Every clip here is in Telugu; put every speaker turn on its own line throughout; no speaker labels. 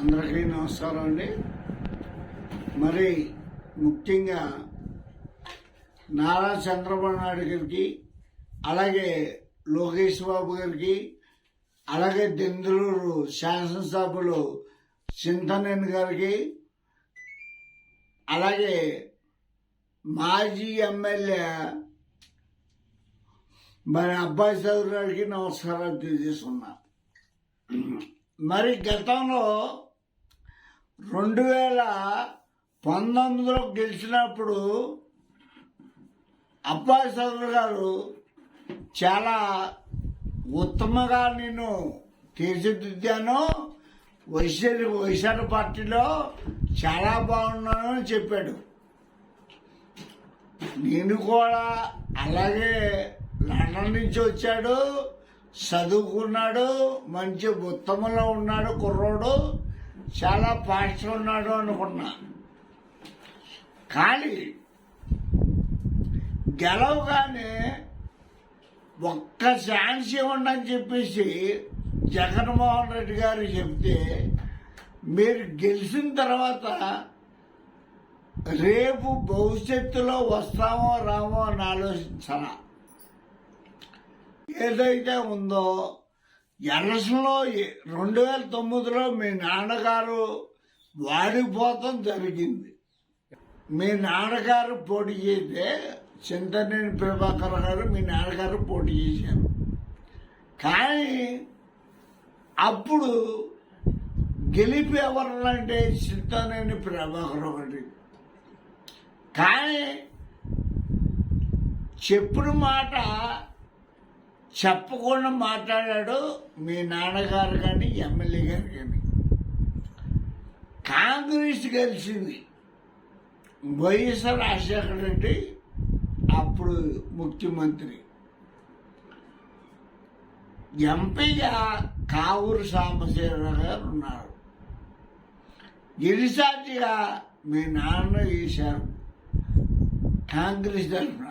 అందరికీ నమస్కారం అండి. మరి ముఖ్యంగా నారా చంద్రబాబు నాయుడు గారికి అలాగే లోకేష్ బాబు గారికి అలాగే దెందులూరు శాసనసభ్యులు చింతనేని గారికి అలాగే మాజీ ఎమ్మెల్యే మరి అబ్బాయి చౌదరి గారికి నమస్కారాలు తెలియజేస్తున్నా. మరి గతంలో రెండు వేల పంతొమ్మిదిలో గెలిచినప్పుడు అబ్బాయి చౌదరి గారు చాలా ఉత్తమంగా నేను తీర్చిదిద్దాను. వైఎస్ఆర్ వైఎస్ఆర్ పార్టీలో చాలా బాగున్నాను అని చెప్పాడు. నేను కూడా అలాగే లండన్ నుంచి వచ్చాడు. చదువుకున్నాడు. మంచి ఉత్తమంలో ఉన్నాడు కుర్రోడు. చాలా పాస్ట్ ఉన్నాడు అనుకున్నా. కానీ గెలవగానే ఒక్క ఛాన్స్ ఇవ్వండి అని చెప్పేసి జగన్మోహన్ రెడ్డి గారు చెప్తే మీరు గెలిచిన తర్వాత రేపు భవిష్యత్తులో వస్తామో రామో అని ఆలోచించాలా ఏదైతే ఉందో ఎలక్షన్లో రెండు వేల తొమ్మిదిలో మీ నాన్నగారు వాడిపోవటం జరిగింది. మీ నాన్నగారు పోటీ చేస్తే చింతనేని ప్రభాకర్ గారు మీ నాన్నగారు పోటీ చేశారు. కానీ అప్పుడు గెలిపి ఎవరంటే చింతనేని ప్రభాకర్ ఒకటి కానీ చెప్పిన మాట చెప్పకుండా మాట్లాడాడు మీ నాన్నగారు కానీ ఎమ్మెల్యే గారు కానీ. కాంగ్రెస్ గెలిచింది. వైఎస్ఆర్ రాజశేఖర రెడ్డి అప్పుడు ముఖ్యమంత్రి. ఎంపీగా కావూరు సాంబశివరావు గారు ఉన్నారు. ఇన్ఛార్జిగా మీ నాన్న వేశారు కాంగ్రెస్ తరఫున.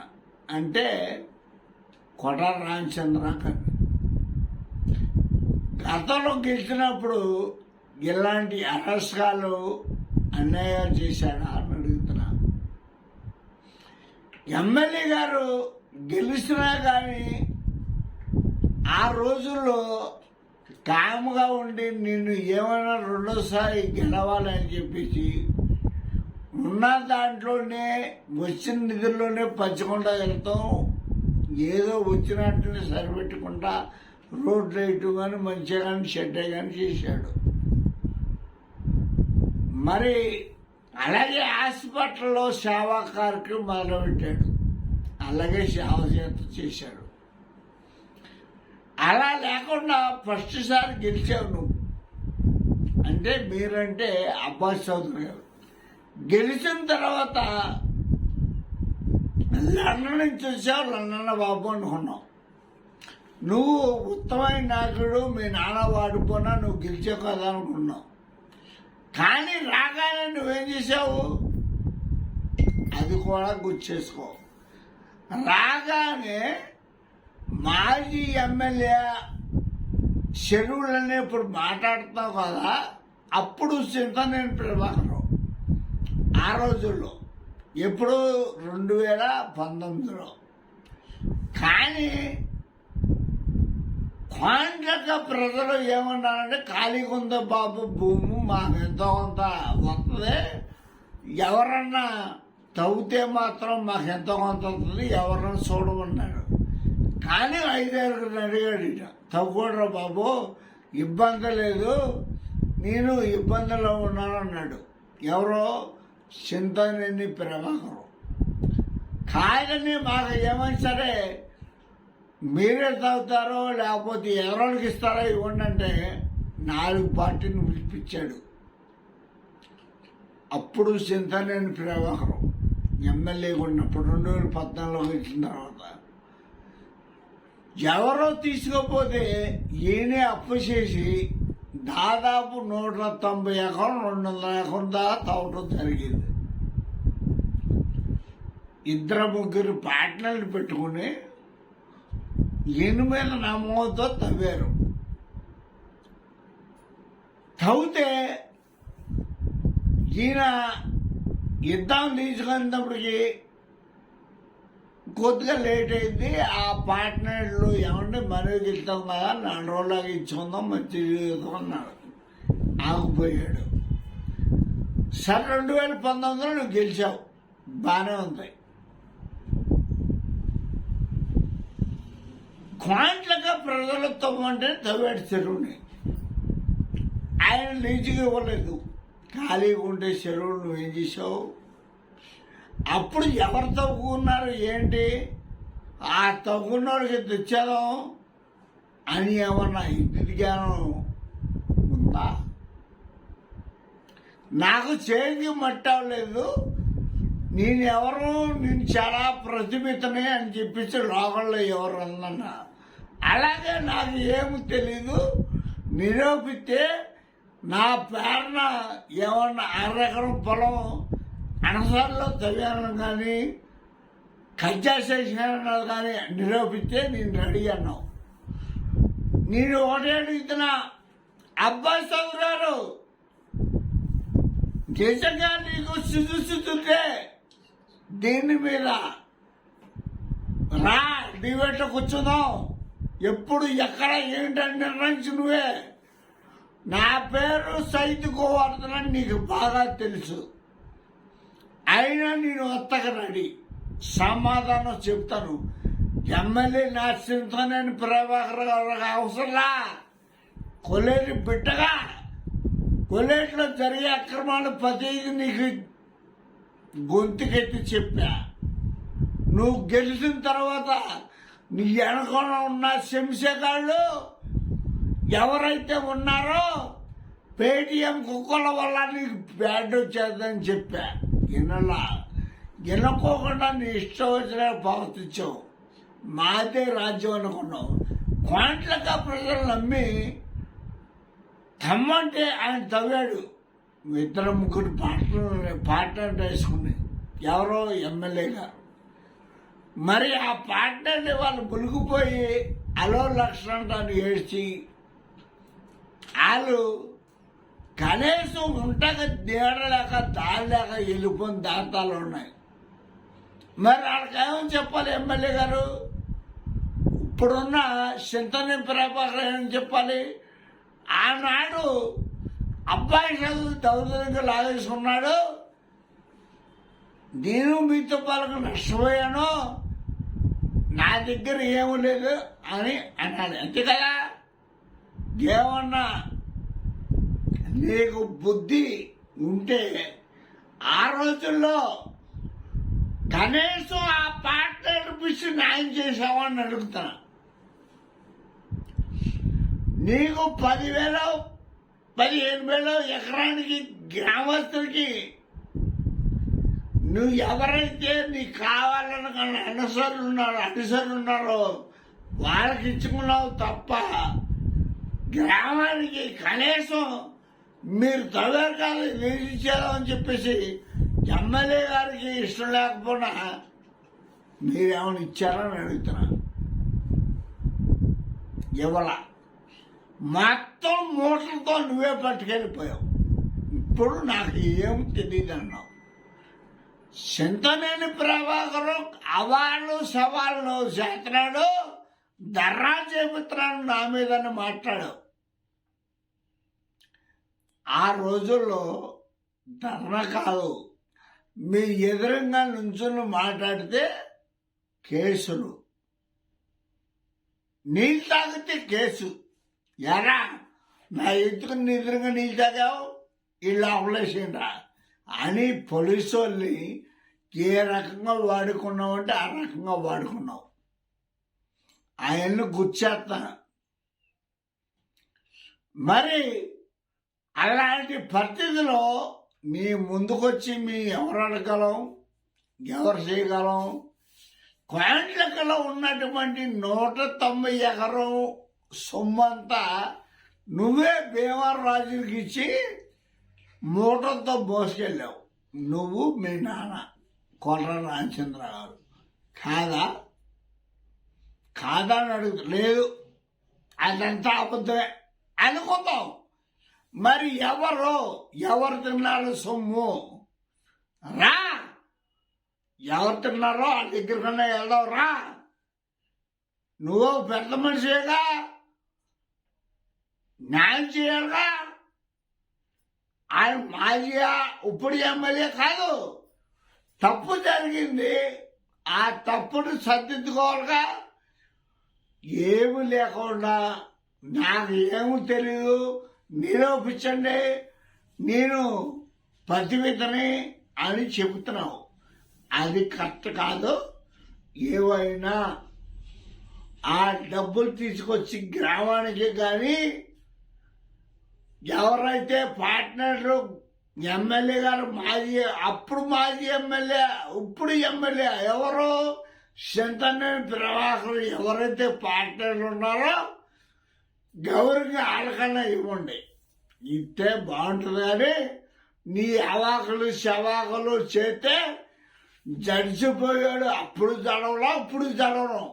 అంటే కొట రామచంద్ర గారు గతంలో గెలిచినప్పుడు ఇలాంటి అరాచకాలు అన్యాయాలు చేశాడా అని అడుగుతున్నా. ఎమ్మెల్యే గారు గెలిచినా కానీ ఆ రోజుల్లో కామ్గా ఉండి నిన్ను ఏమైనా రెండోసారి గెలవాలని చెప్పేసి ఉన్న దాంట్లోనే వచ్చిన నిధుల్లోనే పంచకుండా వెళ్తాం. ఏదో వచ్చినట్టుని సరిపెట్టుకుంటా రోడ్ లైట్ కానీ మంచిగా కానీ షెడ్ కానీ చేశాడు. మరి అలాగే హాస్పిటల్లో సేవా కార్యక్రమం మొదలుపెట్టాడు. అలాగే సేవ చేత చేశాడు. అలా లేకుండా ఫస్ట్ సారి గెలిచావు నువ్వు. అంటే మీరంటే అబ్బాస్ చౌదరి గారు. గెలిచిన తర్వాత లండన్ నుంచి వచ్చావు లండన్ బాబు అనుకున్నావు. నువ్వు ఉత్తమైన నాయకుడు మీ నాన్న వాడిపోయినా నువ్వు గెలిచే కదా అనుకున్నావు. కానీ రాగానే నువ్వేం చేసావు అది కూడా గుర్తు చేసుకో. రాగానే మాజీ ఎమ్మెల్యే చెరువులనే ఇప్పుడు మాట్లాడుతావు కదా అప్పుడు చింతనేని ప్రభాకరం. ఆ రోజుల్లో ఎప్పుడు రెండు వేల పంతొమ్మిదిలో. కానీ కాంట్రక ప్రజలు ఏమన్నారంటే ఖాళీగా ఉందా బాబు భూమి మాకు ఎంతో కొంత వస్తుంది. ఎవరన్నా తవ్వితే మాత్రం మాకు ఎంతో కొంత వస్తుంది. ఎవరన్నా చూడమన్నాడు. కానీ ఐదారుగురు అడిగాడు ఇట తవ్వుకోడరా బాబు ఇబ్బంది లేదు. నేను ఇబ్బందిలో ఉన్నాను అన్నాడు ఎవరో చింతనేని ప్రభాకరం. కాయలని మాకు ఏమైనా సరే మీరే తాగుతారో లేకపోతే ఎవరికి ఇస్తారో ఇవ్వండి అంటే నాలుగు పార్టీని పిలిపించాడు. అప్పుడు చింతనేని ప్రభాకరం ఎమ్మెల్యే ఉన్నప్పుడు రెండు వేల పద్నాలుగులో వచ్చిన తర్వాత ఎవరో తీసుకోపోతే ఈయనే అప్పు చేసి దాదాపు నూట తొంభై ఎకరం రెండు వందల ఎకరం దాకా తవ్వటం జరిగింది ఇద్దరు ముగ్గురు పార్ట్నర్లు పెట్టుకుని ఎనిమిది నమోదుతో తవ్వారు తవ్వితే ఈయన యుద్ధం తీసుకునేటప్పటికి కొద్దిగా లేట్ అయింది. ఆ పార్ట్నర్లు ఏమంటే మనకి ఇస్తాం కదా నాలుగు రోజులకి ఇచ్చుకుందాం మంచి అన్నాడు. ఆగిపోయాడు. సరే రెండు వేల పంతొమ్మిదిలో నువ్వు గెలిచావు. బాగానే ఉంది. క్వాంట్లుగా ప్రజలతో అంటే తవ్వాడు చెరువుని. ఆయన లీజుగా ఇవ్వలేదు. ఖాళీగా ఉంటే చెరువులు నువ్వు ఏం చేసావు అప్పుడు ఎవరు తవ్వుకున్నారు ఏంటి? ఆ తవ్వుకున్నోడికి తెచ్చేదాం అని ఏమన్నా ఇంటి జ్ఞానం ఉందా? నాకు చేతికి మట్టి అవ్వలేదు. నేను ఎవరు నేను చాలా ప్రతిభితమే అని చెప్పేసి లోకల్లో ఎవరు అన్నా అలాగే నాకు ఏమి తెలీదు. నిరూపితే నా పేరున ఏమన్నా అరెకరం పొలం అనసార్లో కళ్యాణం కానీ కజ్జా చేసిన కానీ నిరూపిస్తే నేను రెడీ అన్నావు. నేను ఒకటే అడుగుతున్నా అబ్బాయి చదువురారు నిజంగా నీకు సిద్ధిస్తుంటే దీని మీద? రా డిబేట్లో కూర్చుందాం. ఎప్పుడు ఎక్కడ ఏంటని నిర్ణయించు నువ్వే. నా పేరు సైతు గోవర్ధన్ నీకు బాగా తెలుసు. అయినా నేను వత్తక సమాధానం చెప్తాను. ఎమ్మెల్యే నరసింహనేని ప్రభాకర్ గారు అవసరంలా కొలేటి బిడ్డగా? కొలేట్లో జరిగే అక్రమాలు పదికి నీకు గొంతుకెత్తి చెప్పా. నువ్వు గెలిచిన తర్వాత నీ వెనకన ఉన్న శంసేగాళ్ళు ఎవరైతే ఉన్నారో పేటిఎం కుక్కల వల్ల నీకు బ్యాడ్ వచ్చేదని చెప్పా. గిన్నెల. గిన్నెకోకుండా నీ ఇష్టం వచ్చిన ప్రవర్తించావు మాదే రాజ్యం అనుకున్నావు. క్వాంట్లగా ప్రజలు నమ్మి తమ్మంటే ఆయన తవ్వాడు. ఇద్దరు ముగ్గురు పార్ట్నర్ పార్ట్నర్ వేసుకుని ఎవరో ఎమ్మెల్యే గారు మరి ఆ పార్ట్నర్ని వాళ్ళు మునిగిపోయి అలో లక్షణాన్ని ఏడ్చి వాళ్ళు కనీసం ఉంటక నీడలేక దానిలేక వెళ్ళిపోయిన దాంతాలు ఉన్నాయి. మరి వాళ్ళకేమని చెప్పాలి ఎమ్మెల్యే గారు? ఇప్పుడున్న చింతని ప్రభాకర్ ఏమని చెప్పాలి? ఆనాడు అబ్బాయి చదువు దౌర్జన్యంగా లాగేసుకున్నాడు. నేను మీతో పాలకు నష్టపోయాను. నా దగ్గర ఏమీ లేదు అని అన్నాడు. అంతే కదా? ఏమన్నా నీకు బుద్ధి ఉంటే ఆ రోజుల్లో కనీసం ఆ పార్టీ పిచ్చి న్యాయం చేసావని అడుగుతున్నా నీకు పదివేలు పదిహేను వేలు ఎకరానికి గ్రామస్తులకి నువ్వు ఎవరైతే నీకు కావాలనుకున్న అనుసరులు ఉన్నారో అనుసరులు ఉన్నారో వాళ్ళకి ఇచ్చుకున్నావు తప్ప గ్రామానికి కనీసం మీరు తవ్వారు కాదు అని చెప్పేసి ఎమ్మెల్యే గారికి ఇష్టం లేకపోయినా మీరేమైనా ఇచ్చారని అడుగుతున్నా. ఇవ్వాల. మొత్తం మూటలతో నువ్వే పట్టుకెళ్ళిపోయావు. ఇప్పుడు నాకు ఏం తెలియదు అన్నావు. చింతనేని ప్రభాకరు అవాళ్ళు సవాళ్ళు చేస్తున్నాడు దర్రా చేపుతున్నాడు నా మీదని మాట్లాడావు. ఆ రోజుల్లో ధర్నా కాదు. మీ ఎదురుగా నుంచుని మాట్లాడితే కేసులు. నీళ్ళు తాగితే కేసు. ఎరా నా ఎత్తుకుని ఎదురుగా నీళ్ళు తాగావు? వీళ్ళు అవలేసిండ్రా అని పోలీసు వాళ్ళని ఏ రకంగా వాడుకున్నావు అంటే ఆ రకంగా వాడుకున్నావు. ఆయన్ని గుర్చేస్తాను మరి అలాంటి పరిస్థితిలో మీ ముందుకొచ్చి మీ ఎవరు అడగలం ఎవరు చేయగలం? కోయంట్లకలో ఉన్నటువంటి నూట తొంభై ఎకరం సొమ్మంతా నువ్వే భీమవరం రాజులకి ఇచ్చి మూటలతో మోసుకెళ్ళావు. నువ్వు మీ నాన్న కొర్ర రామచంద్ర గారు. కాదా? కాదా అని అడుగుతా లేదు. అదంతా అబద్ధమే. అనుకుందాం. మరి ఎవరు? ఎవరు తిన్నారు సొమ్ము? రా! ఎవరు తిన్నారో ఆ దగ్గరకన్నా వెళ్దావు రా! నువ్వు పెద్ద మనిషిగా న్యాయం చేయాలిగా? ఆయన మాజీ ఇప్పుడు ఎమ్మెల్యే కాదు. తప్పు జరిగింది. ఆ తప్పును సర్దిద్దుకోవాలిగా. ఏమి లేకుండా నాకు ఏమి తెలియదు నిరూపించండి నేను పతివితని అని చెబుతున్నావు. అది కరెక్ట్ కాదు. ఏవైనా ఆ డబ్బులు తీసుకొచ్చి గ్రామానికి కానీ ఎవరైతే పార్ట్నర్లు ఎమ్మెల్యే గారు మాజీ అప్పుడు మాజీ ఎమ్మెల్యే ఇప్పుడు ఎమ్మెల్యే ఎవరు? చింతనేని ప్రవాహకులు ఎవరైతే పార్ట్నర్లు ఉన్నారో గౌరవంగా ఆడకన్నా ఇవ్వండి. ఇస్తే బాగుంటుంది కానీ నీ అవాకులు శవాకులు చేస్తే జడిచిపోయాడు అప్పుడు చదవడం అప్పుడు జడవడం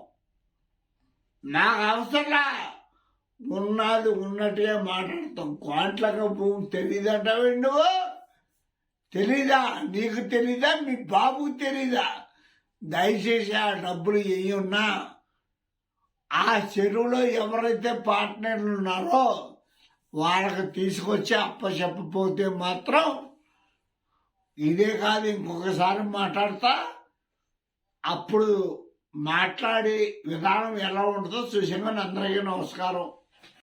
నాకు అవసరంలా. ఉన్నది ఉన్నట్టుగా మాట్లాడతాం. కోట్లకు భూమి తెలియదంటావు నువ్వు? తెలీదా? నీకు తెలీదా? మీ బాబుకు తెలీదా? దయచేసి ఆ డబ్బులు ఏమి ఉన్నా ఆ చెరువులో ఎవరైతే పార్ట్నర్లు ఉన్నారో వాళ్ళకి తీసుకొచ్చి అప్ప చెప్పపోతే మాత్రం ఇదే కాదు ఇంకొకసారి మాట్లాడతా. అప్పుడు మాట్లాడే విధానం ఎలా ఉంటుందో చూసామని అందరికీ నమస్కారం.